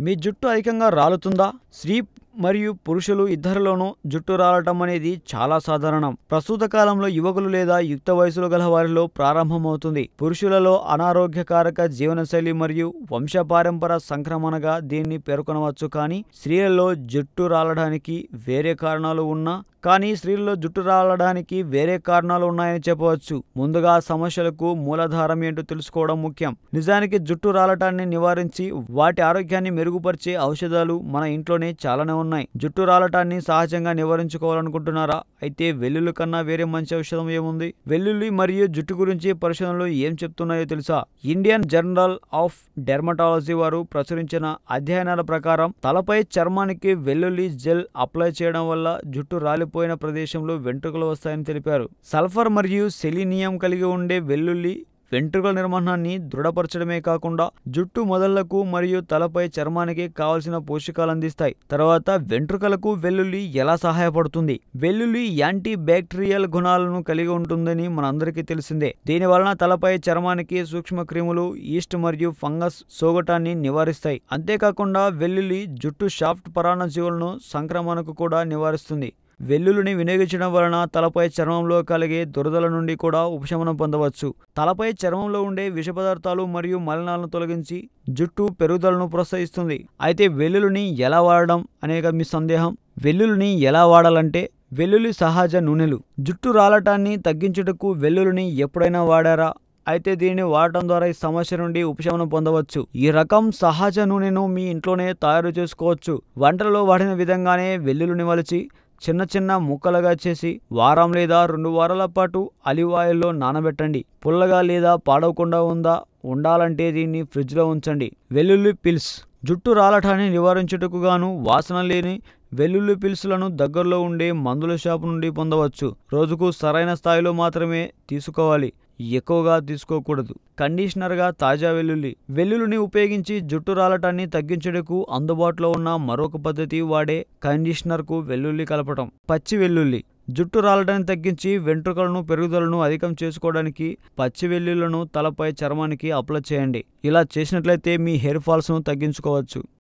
మీ జుట్టు అధికంగా రాలుతుందా? స్త్రీ మరియు పురుషులు ఇద్దరిలోనూ జుట్టు రాలటం అనేది చాలా సాధారణం. ప్రస్తుత కాలంలో యువకులు లేదా యుక్త వయసులు గల వారిలో ప్రారంభమవుతుంది. పురుషులలో అనారోగ్యకారక జీవనశైలి మరియు వంశపారంపర సంక్రమణగా దీన్ని పేర్కొనవచ్చు కానీ స్త్రీలలో జుట్టు రాలడానికి వేరే కారణాలు ఉన్నా కానీ స్త్రీలలో జుట్టు రాలడానికి వేరే కారణాలు ఉన్నాయని చెప్పవచ్చు. ముందుగా సమస్యలకు మూలాధారం ఏంటో తెలుసుకోవడం ముఖ్యం. నిజానికి జుట్టు రాలటాన్ని నివారించి వాటి ఆరోగ్యాన్ని మెరుగుపరిచే ఔషధాలు మన ఇంట్లోనే చాలానే ఉన్నాయి. జుట్టు రాలటాన్ని సహజంగా నివారించుకోవాలనుకుంటున్నారా? అయితే వెల్లుల్లి కన్నా వేరే మంచి ఔషధం ఏముంది? వెల్లుల్లి మరియు జుట్టు గురించి పరిశోధనలు ఏం చెప్తున్నాయో తెలుసా? ఇండియన్ జర్నల్ ఆఫ్ డెర్మటాలజీ వారు ప్రచురించిన అధ్యయనాల ప్రకారం తలపై చర్మానికి వెల్లుల్లి జెల్ అప్లై చేయడం వల్ల జుట్టు రాలిపోయిన ప్రదేశంలో వెంట్రుకలు వస్తాయని తెలిపారు. సల్ఫర్ మరియు సెలీనియం కలిగి ఉండే వెల్లుల్లి వెంట్రుకల నిర్మాణాన్ని దృఢపరచడమే కాకుండా జుట్టు మొదళ్ళకు మరియు తలపై చర్మానికి కావలసిన పోషకాలు అందిస్తాయి. తర్వాత వెంట్రుకలకు వెల్లుల్లి ఎలా సహాయపడుతుంది? వెల్లుల్లి యాంటీ బ్యాక్టీరియల్ గుణాలను కలిగి ఉంటుందని మనందరికీ తెలిసిందే. దీని వలన తలపై చర్మానికి సూక్ష్మ క్రిములు ఈస్ట్ మరియు ఫంగస్ సోగటాన్ని నివారిస్తాయి. అంతేకాకుండా వెల్లుల్లి జుట్టు షాఫ్ట్ పరాణజీవులను సంక్రమణకు కూడా నివారిస్తుంది. వెల్లుల్లిని వినియోగించడం వలన తలపై చర్మంలో కలిగే దురదల నుండి కూడా ఉపశమనం పొందవచ్చు. తలపై చర్మంలో ఉండే విష పదార్థాలు మరియు మలినాలను తొలగించి జుట్టు పెరుగుదలను ప్రోత్సహిస్తుంది. అయితే వెల్లుల్లిని ఎలా వాడడం అనేక మీ సందేహం. వెల్లుల్లిని ఎలా వాడాలంటే వెల్లుల్లి సహజ నూనెలు. జుట్టు రాలటాన్ని తగ్గించుటకు వెల్లుల్లిని ఎప్పుడైనా వాడారా? అయితే దీనిని వాడటం ద్వారా ఈ సమస్య నుండి ఉపశమనం పొందవచ్చు. ఈ రకం సహజ నూనెను మీ ఇంట్లోనే తయారు చేసుకోవచ్చు. వంటలలో వాడిన విధంగానే వెల్లుల్లిని వలిచి చిన్న చిన్న ముక్కలుగా చేసి వారం లేదా రెండు వారాల పాటు అలివ్ ఆయిల్లో నానబెట్టండి. పుల్లగా లేదా పాడవకుండా ఉందా ఉండాలంటే దీన్ని ఫ్రిడ్జ్లో ఉంచండి. వెల్లుల్లి పిల్స్. జుట్టు రాలటాన్ని నివారించుటకు గాను వాసన లేని వెల్లుల్లి పిల్సులను దగ్గరలో ఉండే మందుల షాపు నుండి పొందవచ్చు. రోజుకు సరైన స్థాయిలో మాత్రమే తీసుకోవాలి. ఎక్కువగా తీసుకోకూడదు. కండిషనర్గా తాజా వెల్లుల్లి. వెల్లుల్లిని ఉపయోగించి జుట్టు రాలటాన్ని తగ్గించుటకు అందుబాటులో ఉన్న మరొక పద్ధతి వాడే కండిషనర్కు వెల్లుల్లి కలపటం. పచ్చి వెల్లుల్లి. జుట్టు రాలటాన్ని తగ్గించి వెంట్రుకలను పెరుగుదలను అధికం చేసుకోవడానికి పచ్చి వెల్లుల్లను తలపై చర్మానికి అప్లై చేయండి. ఇలా చేసినట్లయితే మీ హెయిర్ ఫాల్స్ను తగ్గించుకోవచ్చు.